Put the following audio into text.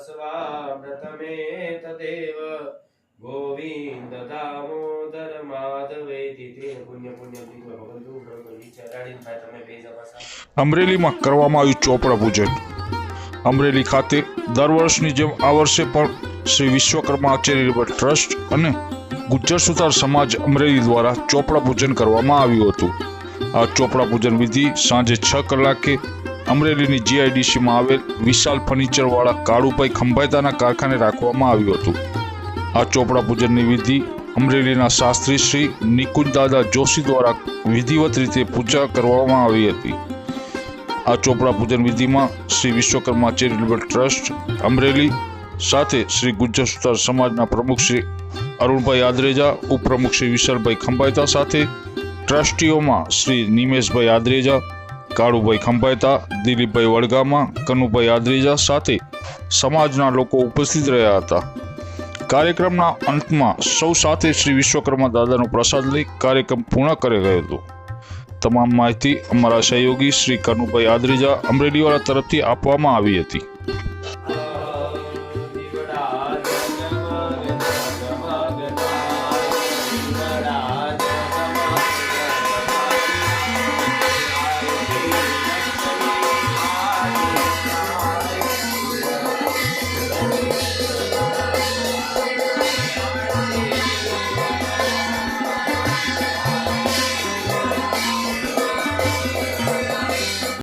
तस्वामृतमे तदेव गोविन्द दामोदर માધવેતી પુણ્ય પુણ્ય અમરેલીમાં કરવામાં આવ્યું ચોપડા પૂજન અમરેલી ખાતે દર વર્ષની જેમ આ વર્ષે પણ શ્રી વિશ્વકર્મા આચાર્ય ટ્રસ્ટ અને ગુજ્જર સુતાર સમાજ અમરેલી દ્વારા ચોપડા પૂજન કરવામાં આવ્યું હતું. આ ચોપડા પૂજન વિધિ સાંજે છ કલાકે અમરેલીની જીઆઈડીસીમાં આવેલ વિશાલ ફર્નિચરવાળા કાળુભાઈ ખંભાયતાના કારખાને રાખવામાં આવ્યું હતું. આ ચોપડા પૂજનની વિધિ અમરેલીના શાસ્ત્રી શ્રી નિકુંજ દાદા જોશી દ્વારા વિધિવત રીતે પૂજા કરવામાં આવી હતી. આ ચોપડા પૂજન વિધિમાં શ્રી વિશ્વકર્મા ચેરિટેબલ ટ્રસ્ટ અમરેલી સાથે શ્રી ગુજ્જર સુતાર સમાજના પ્રમુખ શ્રી અરુણભાઈ આદરેજા, ઉપપ્રમુખ શ્રી વિશાલભાઈ ખંભાયતા સાથે ટ્રસ્ટીઓમાં શ્રી નિમેશભાઈ આદરેજા કાળુભાઈ ખંભાયતા, દિલીપભાઈ વડગામા, કનુભાઈ આદરીજા સાથે સમાજના લોકો ઉપસ્થિત રહ્યા હતા. કાર્યક્રમના અંતમાં સૌ સાથે શ્રી વિશ્વકર્મા દાદાનો પ્રસાદ લઈ કાર્યક્રમ પૂર્ણ કરી ગયો હતો. તમામ માહિતી અમારા સહયોગી શ્રી કનુભાઈ આદરીજા અમરેલીવાળા તરફથી આપવામાં આવી હતી.